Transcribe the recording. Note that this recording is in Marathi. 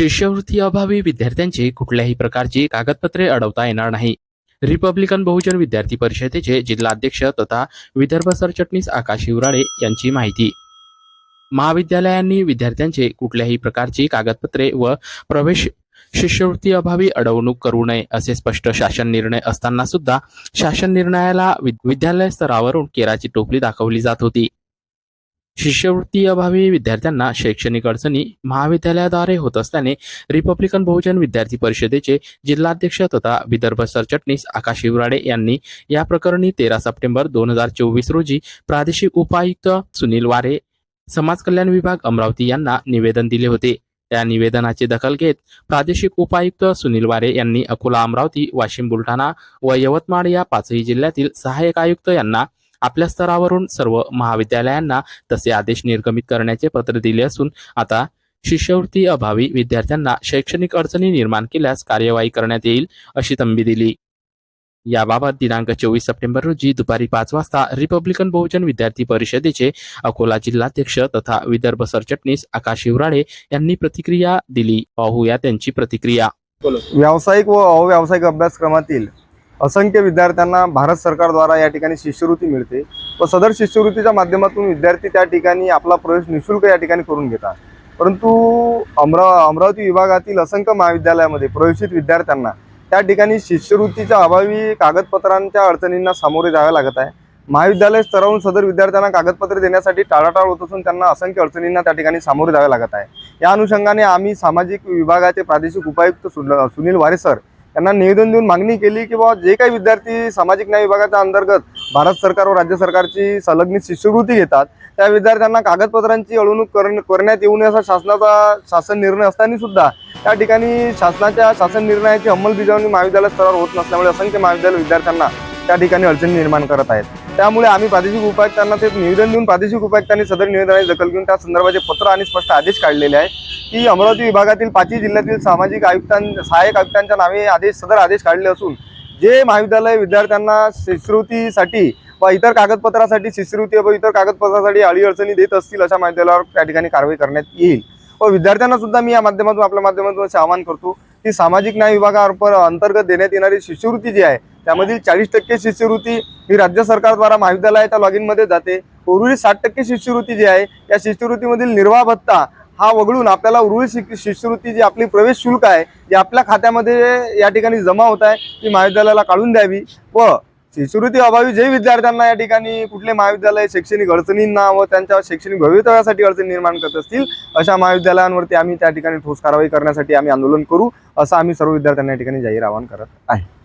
शिष्यवृत्ती अभावी विद्यार्थ्यांची कुठल्याही प्रकारची कागदपत्रे अडवता येणार नाही. रिपब्लिकन बहुजन विद्यार्थी परिषदेचे जिल्हाध्यक्ष तथा विदर्भ सरचटणीस आकाश शिवराळे यांची माहिती. महाविद्यालयांनी विद्यार्थ्यांचे कुठल्याही प्रकारची कागदपत्रे व प्रवेश शिष्यवृत्ती अभावी अडवणूक करू नये असे स्पष्ट शासन निर्णय असताना सुद्धा शासन निर्णयाला विद्यालय स्तरावरून केराची टोपली दाखवली जात होती. शिष्यवृत्ती अभावी विद्यार्थ्यांना शैक्षणिक अडचणी महाविद्यालयाद्वारे होत असल्याने रिपब्लिकन बहुजन विद्यार्थी परिषदेचे जिल्हाध्यक्ष तथा विदर्भ सरचिटणीस आकाश शिवराडे यांनी या प्रकरणी तेरा सप्टेंबर दोन हजार चोवीस रोजी प्रादेशिक उपायुक्त सुनील वारे समाज कल्याण विभाग अमरावती यांना निवेदन दिले होते. त्या निवेदनाची दखल घेत प्रादेशिक उपायुक्त सुनील वारे यांनी अकोला अमरावती वाशिम बुलढाणा व यवतमाळ या पाचही जिल्ह्यातील सहाय्यक आयुक्त यांना आपल्या स्तरावरून सर्व महाविद्यालयांना तसे आदेश निर्गमित करण्याचे पत्र दिले असून आता शिष्यवृत्ती अभावी विद्यार्थ्यांना शैक्षणिक अडचणी निर्माण केल्यास कार्यवाही करण्यात येईल अशी तंबी दिली. याबाबत दिनांक चोवीस सप्टेंबर रोजी दुपारी पाच वाजता रिपब्लिकन बहुजन विद्यार्थी परिषदेचे अकोला जिल्हाध्यक्ष तथा विदर्भ सरचटणीस आकाश शिवराळे यांनी प्रतिक्रिया दिली. पाहूया त्यांची प्रतिक्रिया. व्यावसायिक व अव्यावसायिक अभ्यासक्रमातील असंख्य विद्यार्थ्यांना भारत सरकारद्वारा या ठिकाणी शिष्यवृत्ती मिळते व सदर शिष्यवृत्तीच्या माध्यमातून विद्यार्थी त्या ठिकाणी आपला प्रवेश निशुल्क या ठिकाणी करून घेतात. परंतु अमरा अमरावती विभागातील असंख्य महाविद्यालयामध्ये प्रवेशित विद्यार्थ्यांना त्या ठिकाणी शिष्यवृत्तीच्या अभावी कागदपत्रांच्या अडचणींना सामोरे जावे लागत आहे. महाविद्यालय स्तरावरून सदर विद्यार्थ्यांना कागदपत्रे देण्यासाठी टाळाटाळ होत असून त्यांना असंख्य अडचणींना त्या ठिकाणी सामोरे जावे लागत आहे. या अनुषंगाने आम्ही सामाजिक विभागाचे प्रादेशिक उपायुक्त सुनील वारे सर त्यांना निवेदन देऊन मागणी केली की बाबा जे काही विद्यार्थी सामाजिक न्याय विभागाच्या अंतर्गत भारत सरकार व राज्य सरकारची संलग्नित शिष्यवृत्ती घेतात त्या विद्यार्थ्यांना कागदपत्रांची अळवणूक करण्यात येऊ नये असा शासनाचा शासन निर्णय असताना सुद्धा त्या ठिकाणी शासनाच्या शासन निर्णयाची अंमलबजावणी महाविद्यालय स्तरावर होत नसल्यामुळे असंख्य महाविद्यालय विद्यार्थ्यांना त्या ठिकाणी अडचणी निर्माण करत आहेत. त्यामुळे आम्ही प्रादेशिक उपायुक्तांना ते निवेदन देऊन प्रादेशिक उपायुक्तांनी सदर निवेदनाची दखल घेऊन त्या संदर्भाचे पत्र आणि स्पष्ट आदेश काढलेले आहे की अमरावती विभागातील पाचही जिल्ह्यातील सामाजिक आयुक्तां सहाय्यक आयुक्तांच्या नावे आदेश सदर आदेश काढले असून जे महाविद्यालय विद्यार्थ्यांना शिष्यवृत्तीसाठी व इतर कागदपत्रासाठी शिष्यवृत्ती व इतर कागदपत्रासाठी अडीअडचणी देत असतील अशा महाविद्यालयावर त्या ठिकाणी कारवाई करण्यात येईल. व विद्यार्थ्यांना सुद्धा मी या माध्यमातून आपल्या माध्यमातून असे आवाहन करतो की सामाजिक न्याय विभागावर अंतर्गत देण्यात येणारी शिष्यवृत्ती जी आहे त्यामधील चाळीस टक्के शिष्यवृत्ती ही राज्य सरकारद्वारा महाविद्यालयाच्या लॉगिनमध्ये जाते. उर्वरित साठ टक्के शिष्यवृत्ती जी आहे या शिष्यवृत्तीमधील निर्वाह भत्ता हा वगळून आपल्याला उर्वरित शिष्यवृत्ती जी आपली प्रवेश शुल्क आहे जी आपल्या खात्यामध्ये या ठिकाणी जमा होत आहे ती महाविद्यालयाला काढून द्यावी व शिष्यवृत्ती अभावी जे विद्यार्थ्यांना या ठिकाणी कुठले महाविद्यालय शैक्षणिक अडचणींना व त्यांच्या शैक्षणिक भवितव्यासाठी अडचणी निर्माण करत असतील अशा महाविद्यालयांवरती आम्ही त्या ठिकाणी ठोस कारवाई करण्यासाठी आम्ही आंदोलन करू असं आम्ही सर्व विद्यार्थ्यांना या ठिकाणी जाहीर आवाहन करत आहे.